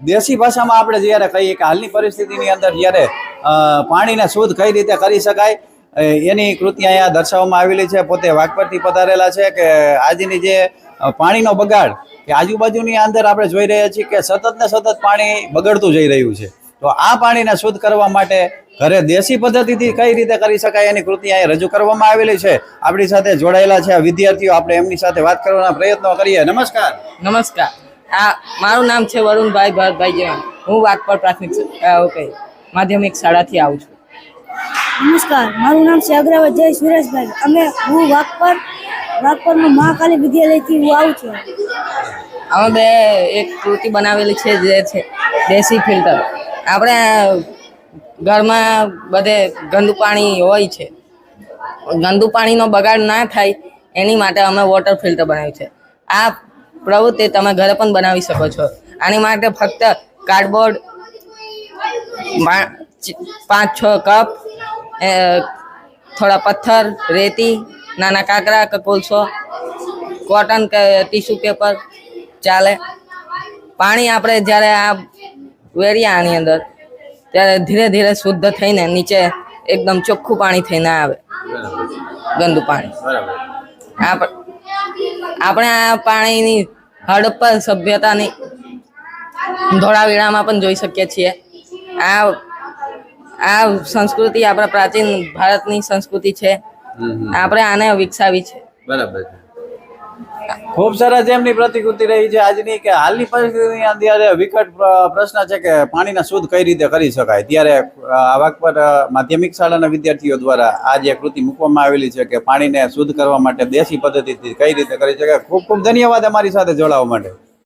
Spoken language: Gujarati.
દેશી ભાષામાં આપણે જ્યારે કહીએ કે હાલની પરિસ્થિતિની અંદર જ્યારે પાણીને શુદ્ધ કઈ રીતે કરી શકાય એની કૃતિ અહીંયા દર્શાવવામાં આવેલી છે. પોતે વાઘપરથી પધારેલા છે કે આજની જે પાણીનો બગાડ કે આજુબાજુની અંદર આપણે જોઈ રહ્યા છીએ કે સતત ને સતત પાણી બગડતું જઈ રહ્યું છે. તો આ પાણીને શુદ્ધ કરવા માટે ઘરે દેશી પદ્ધતિથી કઈ રીતે કરી શકાય એની કૃતિ અહીંયા રજૂ કરવામાં આવેલી છે. આપણી સાથે જોડાયેલા છે વિદ્યાર્થીઓ. આપણે એમની સાથે વાત કરવાના પ્રયત્નો કરીએ. નમસ્કાર. નમસ્કાર. આ મારું નામ છે વરુણભાઈ ભરતભાઈ જેવા હું વાઘપર પ્રાથમિક શ- અ, ઓકે માધ્યમિક શાળાથી આવું છું. નમસ્કાર મારું નામ છે અગ્રવત જય સુરેશભાઈ. અમે હું વાઘપર વાઘપરનું મહાકાલી વિદ્યાલયથી હું આવું છું. અમે બે એક કૃતિ બનાવેલી છે જે છે દેશી ફિલ્ટર. આપણે ઘરમાં બધે ગંદુ પાણી હોય છે. ગંદુ પાણીનો બગાડ ના થાય એની માટે અમે વોટર ફિલ્ટર બનાવ્યું છે. આ પ્રવૃત્તિ તમે ઘરે પણ બનાવી શકો છો. આની માટે ફક્ત કાર્ડબોર્ડ પાંચ છ કપ થોડા પથ્થર રેતી નાના કાંકરા કે કોલસો કોટન કે ટીશ્યુ પેપર ચાલે. પાણી આપણે જ્યારે આ વેરીએ આની અંદર ત્યારે ધીરે ધીરે શુદ્ધ થઈને નીચે એકદમ ચોખ્ખું પાણી થઈને આવે. ગંદુ પાણી. આપ- આપણે આ પાણીની હડપ્પા સભ્યતાની ધોળાવીરામાં પણ જોઈ શકીએ છીએ. આ આ સંસ્કૃતિ આપણા પ્રાચીન ભારતની સંસ્કૃતિ છે. આપણે આને વિકસાવી છે. બરાબર ખૂબ સરસ એમની પ્રતિકૃતિ રહી છે. આજની કે હાલની પરિસ્થિતિની અંદર વિકટ પ્રશ્ન છે કે પાણીના શુદ્ધ કઈ રીતે કરી શકાય, ત્યારે આ વાક પર માધ્યમિક શાળાના વિદ્યાર્થીઓ દ્વારા આ જે કૃતિ મૂકવામાં આવેલી છે કે પાણીને શુદ્ધ કરવા માટે દેશી પદ્ધતિથી કઈ રીતે કરી શકાય. ખૂબ ખૂબ ધન્યવાદ અમારી સાથે જોડાવા માટે.